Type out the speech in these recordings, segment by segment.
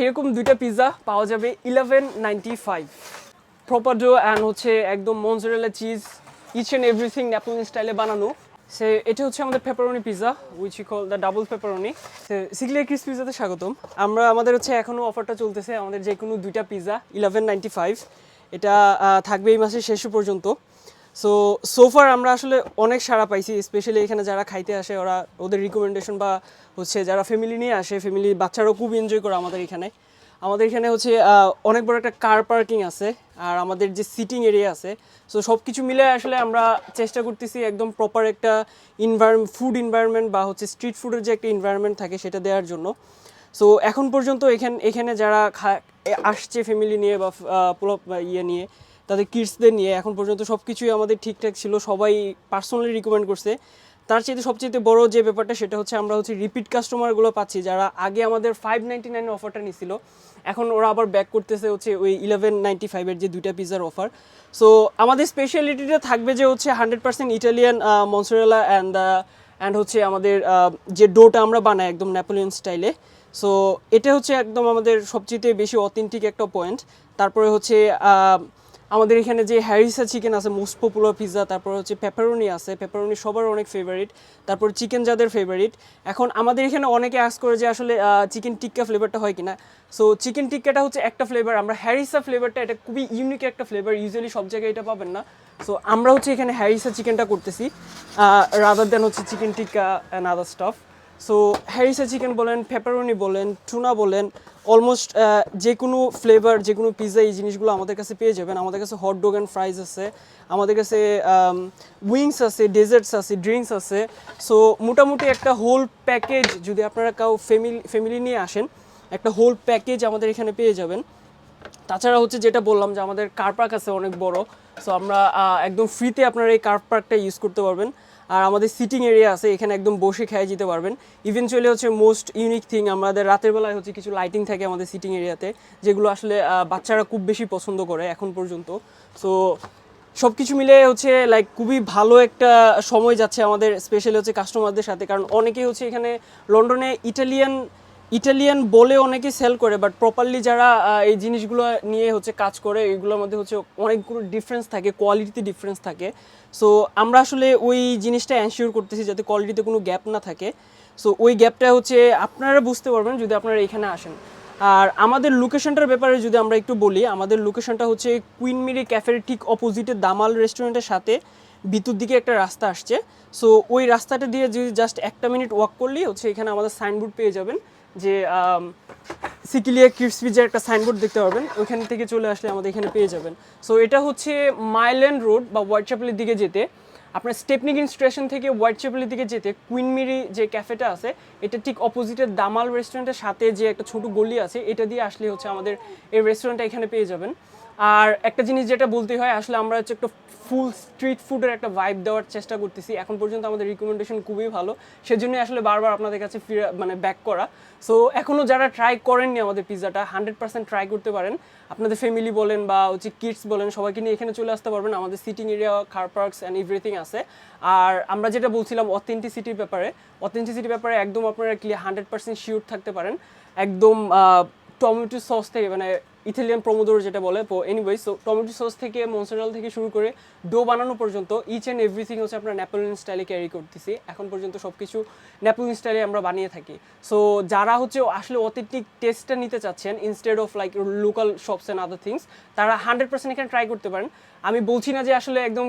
এরকম দুইটা পিৎজা পাওয়া যাবে ইলেভেন নাইনটি ফাইভ অ্যান্ড হচ্ছে একদম mozzarella cheese each and everything Neapolitan স্টাইলে বানানো। সে এটা হচ্ছে আমাদের pepperoni pizza which we call the double pepperoni সিগলিয়া Chris পিৎজাতে স্বাগতম। আমরা, আমাদের হচ্ছে এখনও অফারটা চলতেছে আমাদের যে কোনো দুইটা পিৎজা ইলেভেন নাইনটি ফাইভ এটা থাকবে এই মাসের শেষ পর্যন্ত। সো সোফার আমরা আসলে অনেক সাড়া পাইছি স্পেশালি এখানে যারা খাইতে আসে, ওরা ওদের রিকমেন্ডেশন বা হচ্ছে যারা ফ্যামিলি নিয়ে আসে ফ্যামিলি বাচ্চারাও খুব এনজয় করে আমাদের এখানে। আমাদের এখানে হচ্ছে অনেক বড় একটা কার পার্কিং আছে, আর আমাদের যে সিটিং এরিয়া আছে সো সব কিছু মিলে আসলে আমরা চেষ্টা করতেছি একদম প্রপার একটা ইনভায়রনমেন্ট ফুড এনভায়রনমেন্ট বা হচ্ছে স্ট্রিট ফুডের যে একটা এনভায়রনমেন্ট থাকে সেটা দেওয়ার জন্য। সো এখন পর্যন্ত এখানে এখানে যারা আসছে ফ্যামিলি নিয়ে বা ইয়ে নিয়ে তাদের কিডসদের নিয়ে এখন পর্যন্ত সব কিছুই আমাদের ঠিকঠাক ছিল, সবাই পার্সোনালি রিকমেন্ড করছে। তার চাইতে সবচেয়ে বড় যে ব্যাপারটা সেটা হচ্ছে আমরা হচ্ছে রিপিট কাস্টমারগুলো পাচ্ছি, যারা আগে আমাদের ফাইভ নাইনটি নাইনের অফারটা নিছিল, এখন ওরা আবার ব্যাক করতেছে হচ্ছে ওই ইলেভেন নাইনটি ফাইভের যে দুইটা পিজার অফার সো আমাদের স্পেশালিটিটা থাকবে যে হচ্ছে hundred percent Italian mozzarella and and হচ্ছে আমাদের যে ডোটা আমরা বানাই একদম নেপোলিয়ন স্টাইলে সো এটা হচ্ছে একদম আমাদের সবচেয়ে বেশি অথেন্টিক একটা পয়েন্ট তারপরে হচ্ছে আমাদের এখানে যে হ্যারিসা চিকেন আছে মোস্ট পপুলার পিৎজা তারপর হচ্ছে পেপারনি আছে। পেপারনি সবার অনেক ফেভারিট তারপর চিকেন যাদের ফেভারিট এখন আমাদের এখানে অনেকে আস করে যে আসলে চিকেন টিক্কা ফ্লেভারটা হয় কিনা। সো চিকেন টিক্কাটা হচ্ছে একটা ফ্লেভার আমরা হ্যারিসা ফ্লেভারটা এটা খুবই ইউনিক একটা ফ্লেভার ইউজুয়ালি সব জায়গায় এটা পাবেন না। সো আমরা হচ্ছে এখানে হ্যারিসা চিকেনটা করতেছি। রাদার দেন হচ্ছে chicken tikka and other stuff so harissa chicken বলেন পেপারনি বলেন টুনা বলেন অলমোস্ট যে কোনো ফ্লেভার যে কোনো পিৎজা এই জিনিসগুলো আমাদের কাছে পেয়ে যাবেন। আমাদের কাছে হট ডগ অ্যান্ড ফ্রাইজ আছে। আমাদের কাছে উইংস আছে ডেজার্টস আছে ড্রিঙ্কস আছে। সো মোটামুটি একটা হোল প্যাকেজ যদি আপনারা কাউ ফ্যামিলি ফ্যামিলি নিয়ে আসেন, একটা হোল প্যাকেজ আমাদের এখানে পেয়ে যাবেন। তাছাড়া হচ্ছে যেটা বললাম যে আমাদের কার পার্ক আছে অনেক বড়। সো আমরা একদম ফ্রিতে আপনারা এই কার পার্কটা ইউজ করতে পারবেন। আর আমাদের সিটিং এরিয়া আছে, এখানে একদম বসে খেয়ে যেতে পারবেন। ইভেনচুয়ালি হচ্ছে মোস্ট ইউনিক থিং আমাদের রাতের বেলায় হচ্ছে কিছু লাইটিং থাকে আমাদের সিটিং এরিয়াতে যেগুলো আসলে বাচ্চারা খুব বেশি পছন্দ করে এখন পর্যন্ত। সো সব কিছু মিলে হচ্ছে লাইক খুবই ভালো একটা সময় যাচ্ছে আমাদের স্পেশালি হচ্ছে কাস্টমারদের সাথে। কারণ অনেকেই হচ্ছে এখানে লন্ডনে ইটালিয়ান ইটালিয়ান বলে অনেকে সেল করে বাট প্রপারলি যারা এই জিনিসগুলো নিয়ে হচ্ছে কাজ করে, এগুলোর মধ্যে হচ্ছে অনেকগুলো ডিফারেন্স থাকে কোয়ালিটিতে ডিফারেন্স থাকে। সো আমরা আসলে ওই জিনিসটা এনশিওর করতেছি যাতে কোয়ালিটিতে কোনো গ্যাপ না থাকে। সো ওই গ্যাপটা হচ্ছে আপনারা বুঝতে পারবেন যদি আপনারা এখানে আসেন। আর আমাদের লোকেশনটার ব্যাপারে যদি আমরা একটু বলি, আমাদের লোকেশনটা হচ্ছে কুইন মিরি ক্যাফের ঠিক অপোজিটে দামাল রেস্টুরেন্টের সাথে ভিতর দিকে একটা রাস্তা আসছে। সো ওই রাস্তাটা দিয়ে যদি জাস্ট একটা মিনিট ওয়াক করলেই হচ্ছে এখানে আমাদের সাইনবোর্ড পেয়ে যাবেন। যে সিকিলিয়া কিডস পিজার একটা সাইনবোর্ড দেখতে পাবেন ওইখান থেকে চলে আসলে আমাদের এখানে পেয়ে যাবেন। সো এটা হচ্ছে মাইল্যান্ড রোড বা হোয়াইট চ্যাপেলের দিকে যেতে। আপনার স্টেপনিক ইনস্টেশন থেকে হোয়াইট চ্যাপেলের দিকে যেতে কুইন মিরি যে ক্যাফেটা আছে, এটা ঠিক অপোজিটের দামাল রেস্টুরেন্টের সাথে যে একটা ছোট গলি আছে, এটা দিয়ে আসলে হচ্ছে আমাদের এই রেস্টুরেন্টটা এখানে পেয়ে যাবেন। আর একটা জিনিস যেটা বলতে হয়, আসলে আমরা হচ্ছে একটা ফুল স্ট্রিট ফুডের একটা ভাইব দেওয়ার চেষ্টা করতেছি। এখন পর্যন্ত আমাদের রিকমেন্ডেশন খুবই ভালো। সেজন্যই আসলে বারবার আপনাদের কাছে ফিরে মানে ব্যাক করা। সো এখনও যারা ট্রাই করেননি আমাদের পিৎজাটা হান্ড্রেড পার্সেন্ট ট্রাই করতে পারেন। আপনাদের ফ্যামিলি বলেন বা হচ্ছে কিডস বলেন, সবাইকে নিয়ে এখানে চলে আসতে পারবেন। আমাদের sitting area car parks and everything আছে। আর আমরা যেটা বলছিলাম অথেন্টিসিটির ব্যাপারে অথেন্টিসিটির ব্যাপারে একদম আপনারা ক্লিয়ার হান্ড্রেড পার্সেন্ট শিওর থাকতে পারেন। একদম টমেটো সস থেকে মানে ইতালিয়ান প্রমোদোর যেটা বলে, তো এনিওয়ে সো টমেটো সস থেকে মনসারাল থেকে শুরু করে ডো বানানো পর্যন্ত ইচ অ্যান্ড এভরিথিং হচ্ছে আমরা ন্যাপোলিয়ন স্টাইলে ক্যারি করতেছি। এখন পর্যন্ত সব কিছু ন্যাপোলিয়ন স্টাইলে আমরা বানিয়ে থাকি। সো যারা হচ্ছে আসলে অথেন্টিক টেস্টটা নিতে চাচ্ছেন instead of like local shops and other things তারা হান্ড্রেড পার্সেন্ট এখানে ট্রাই করতে পারেন। আমি বলছি না যে আসলে একদম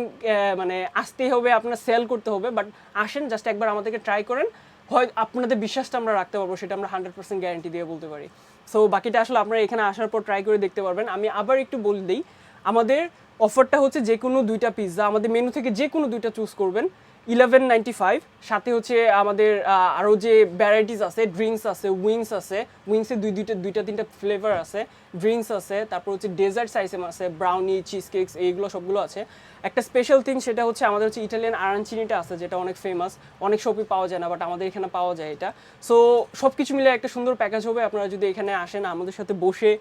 মানে আসতেই হবে, আপনার সেল করতে হবে বাট আসেন জাস্ট একবার আমাদেরকে ট্রাই করেন। হয় আপনাদের বিশ্বাসটা আমরা রাখতে পারব, সেটা আমরা হান্ড্রেড পার্সেন্ট গ্যারান্টি দিয়ে বলতে পারি। সো বাকিটা আসলে আপনারা এখানে আসার পর ট্রাই করে দেখতে পারবেন। আমি আবার একটু বলে দিই, আমাদের অফারটা হচ্ছে যে কোনো দুইটা পিৎজা আমাদের মেনু থেকে যে কোনো দুইটা চুজ করবেন। ইলেভেন নাইনটি ফাইভ সাথে হচ্ছে আমাদের আরও যে ভ্যারাইটিস আছে ড্রিঙ্কস আছে উইংস আছে উইংসের দুই, দুইটা দুইটা, তিনটা ফ্লেভার আছে ড্রিঙ্কস আছে, তারপর হচ্ছে ডেজার্টস আইটেম আছে ব্রাউনি চিজ কেকস এইগুলো সবগুলো আছে। একটা স্পেশাল থিং সেটা হচ্ছে আমাদের হচ্ছে ইটালিয়ান আরানচিনিটা আছে, যেটা অনেক ফেমাস অনেক শপে পাওয়া যায় না বাট আমাদের এখানে পাওয়া যায় এটা। সো সব কিছু মিলে একটা সুন্দর প্যাকেজ হবে, আপনারা যদি এখানে আসেন আমাদের সাথে বসে,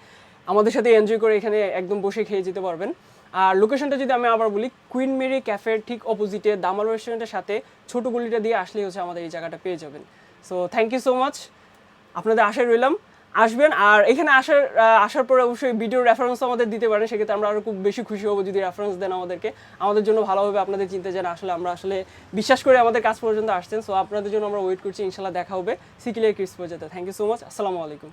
আমাদের সাথে এনজয় করে এখানে একদম বসে খেয়ে যেতে পারবেন। আর লোকেশনটা যদি আমি আবার বলি কুইন মেরি ক্যাফের ঠিক অপোজিটে দামাল রেস্টুরেন্টের সাথে ছোট গলিটা দিয়ে আসলেই হচ্ছে আমাদের এই জায়গাটা পেয়ে যাবেন। So thank you so much আপনাদের আশায় রইলাম। আসবেন আর এখানে আসার আসার পরে অবশ্যই ভিডিও রেফারেন্স আমাদের দিতে পারেন। সেক্ষেত্রে আমরা আরও খুব বেশি খুশি হব যদি রেফারেন্স দেন আমাদেরকে। আমাদের জন্য ভালো হবে আপনাদের চিনতে যেন আসলে আমরা আসলে বিশ্বাস করে আমাদের কাজ পর্যন্ত আসছেন। সো আপনাদের জন্য আমরা ওয়েট করছি। ইনশাল্লাহ দেখা হবে। সিকিলিয়া ক্রিস পর্যন্ত থ্যাংক ইউ সো মাচ আসসালামু আলাইকুম।